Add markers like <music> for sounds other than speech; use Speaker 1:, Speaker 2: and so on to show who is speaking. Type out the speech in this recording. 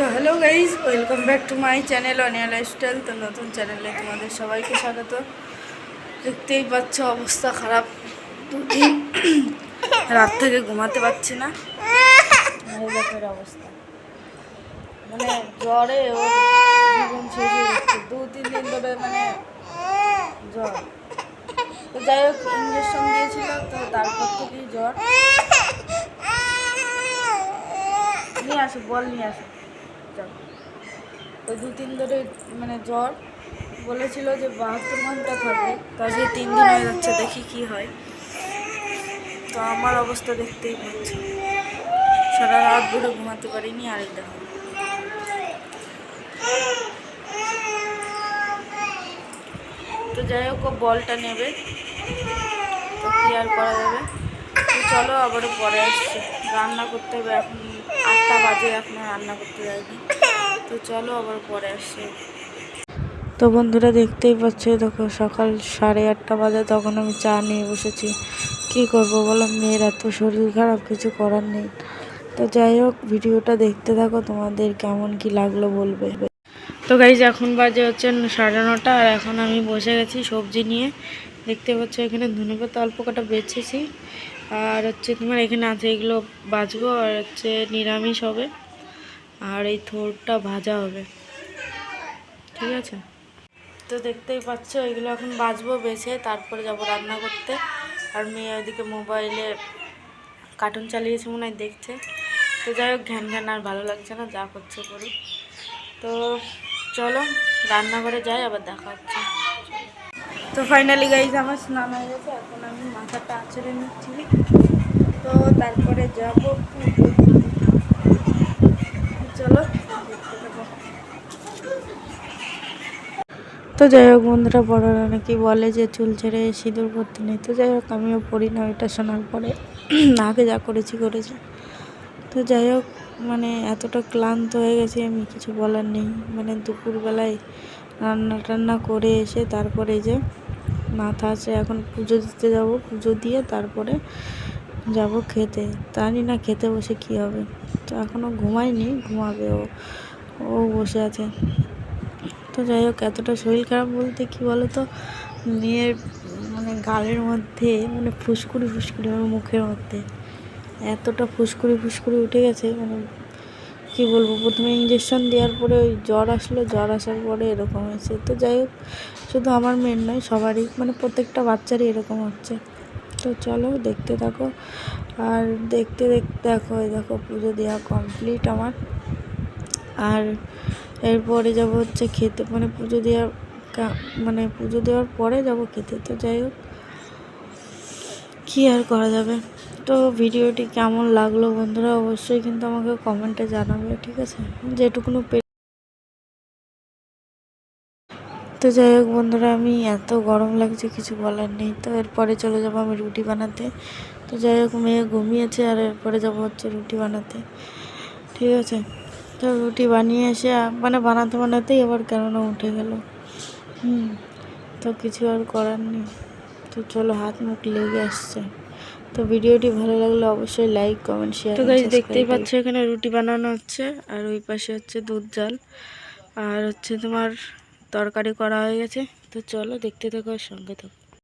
Speaker 1: তো hello guys welcome back to my channel Aniya lifestyle তো নতুন চ্যানেলে তোমাদের সবাইকে স্বাগত। দেখতেই পাচ্ছ অবস্থা খারাপ। দুদিন রাত থেকে ঘুমাতে পারছি না। অবস্থা। মানে জ্বরে দু, তিন দিন ধরে মানে জ্বর। তো যাই হোক ইঞ্জেকশন দিয়েছিল, তো তারপর থেকেই জ্বর। নিয়ে আসো, বল নিয়ে আসো। যাও তো দু তিন ধরে মানে জ্বর বলেছিল যে বাহাত্তর ঘণ্টা থাকবে। আজকে তিন দিন হয়ে যাচ্ছে, দেখি কি হয়। তো আমার অবস্থা দেখতেই পাচ্ছি। সারা রাত ধরে ঘুমাতে পারিনি, আরেক দেখো তো যাই হোক বলটা নেবে। তো কি আর করা যাবে? চলো আবারও পরে আসছি। রান্না করতে হবে, এখন আটটা বাজে, এখনও রান্না করতে যাইনি। তো চলো আবার পরে আসছি তো বন্ধুরা দেখতেই পাচ্ছ, দেখো সকাল সাড়ে আটটা বাজে, তখন আমি চা নিয়ে বসেছি। কি করব বলো? মেয়ের এত শরীর খারাপ, কিছু করার নেই। তো যাই হোক, ভিডিওটা দেখতে থাকো, তোমাদের কেমন কি লাগল বলবে। তো গাইজ এখন বাজে হচ্ছে সাড়ে নটা, আর এখন আমি বসে গেছি সবজি নিয়ে। দেখতে পাচ্ছ, এখানে ধনে পাতা অল্প কটা বেছেছি। আর হচ্ছে তোমার এখানে আছে এগুলো বাজবো আর হচ্ছে নিরামিষ হবে, আর এই থোরটা ভাজা হবে। ঠিক আছে? তো দেখতেই পাচ্ছ, এগুলো এখন বাজবো বেছে, তারপরে যাব রান্না করতে। আর মেয়ে ওইদিকে মোবাইলে কার্টুন চালিয়েছে মনে হয়, দেখছে। তো যাই হোক, ঘ্যান ঘ্যান, আর ভালো লাগছে না, যা করছে করি তো চলো, রান্নাঘরে যাই, আবার দেখা হচ্ছে। তো ফাইনালি গাইজ আমার স্নান হয়ে গেছে, এখন আমি মাথাটা আঁচড়ে নিচ্ছি। তো তারপরে যাব চলো তো যাই হোক, বন্ধুরা, বড়রা নাকি বলে যে চুল ছেড়ে সিঁদুর করতে নেই। তো যাই হোক, আমিও পড়ি না, ওইটা শোনার পরে <clears throat> আগে যা করেছি করেছি। তো যাই হোক মানে এতটা ক্লান্ত হয়ে গেছি আমি, কিছু বলার নেই। মানে দুপুরবেলায় রান্না টান্না করে এসে তারপরে যে মাথা আছে, এখন পুজো দিতে যাব, পুজো দিয়ে তারপরে যাব খেতে। জানি না খেতে বসে কি হবে। তো এখনও ঘুমায়নি, ঘুমাবে ও ও বসে আছে। তো যাই হোক, এতটা শরীর খারাপ বলতে কি বলো তো মেয়ের মানে গালের মধ্যে মানে ফুসকুড়ি ফুসকুড়ি মুখের মধ্যে। এতটা ফুসকুড়ি ফুসকুড়ি উঠে গেছে মানে কি বলব, প্রথমে ইঞ্জেকশন দেওয়ার পরে ওই জ্বর আসলো, জ্বর আসার পরে এরকম হয়েছে। তো যাই হোক, শুধু আমার মেয়ের নয়, সবারই মানে প্রত্যেকটা বাচ্চারই এরকম হচ্ছে। তো চলো, দেখতে থাকো। আর দেখতে দেখতে দেখো, এই দেখো, পুজো দেওয়া কমপ্লিট আমার। আর এরপরে যাব হচ্ছে খেতে মানে পুজো দেওয়ার মানে পুজো দেওয়ার পরে যাব খেতে। তো যাই হোক, কী আর করা যাবে? তো ভিডিওটি কেমন লাগল বন্ধুরা অবশ্যই কিন্তু আমাকে কমেন্টে জানাবে, ঠিক আছে? যেটুকুনো পে তো যাই হোক বন্ধুরা, আমি এত গরম লাগছে, কিছু বলার নেই। তো এরপরে চলে যাব আমি রুটি বানাতে। তো যাই হোক, মেয়ে ঘুমিয়েছে আর এরপরে যাব হচ্ছে রুটি বানাতে, ঠিক আছে? তো রুটি বানিয়ে এসে মানে বানাতে বানাতেই আবার কেননা উঠে গেল। হুম, তো কিছু আর করার নেই। তো চলো হাত মুখ লেগে আসছে। তো ভিডিওটি ভালো লাগলে অবশ্যই লাইক কমেন্ট শেয়ার তো গাইজ দেখতেই পাচ্ছ এখানে রুটি বানানো হচ্ছে আর ওই পাশে হচ্ছে দুধ জাল আর হচ্ছে তোমার তরকারি করা হয়ে গেছে। তো চলো দেখতে থাকো আর সঙ্গে থাকো।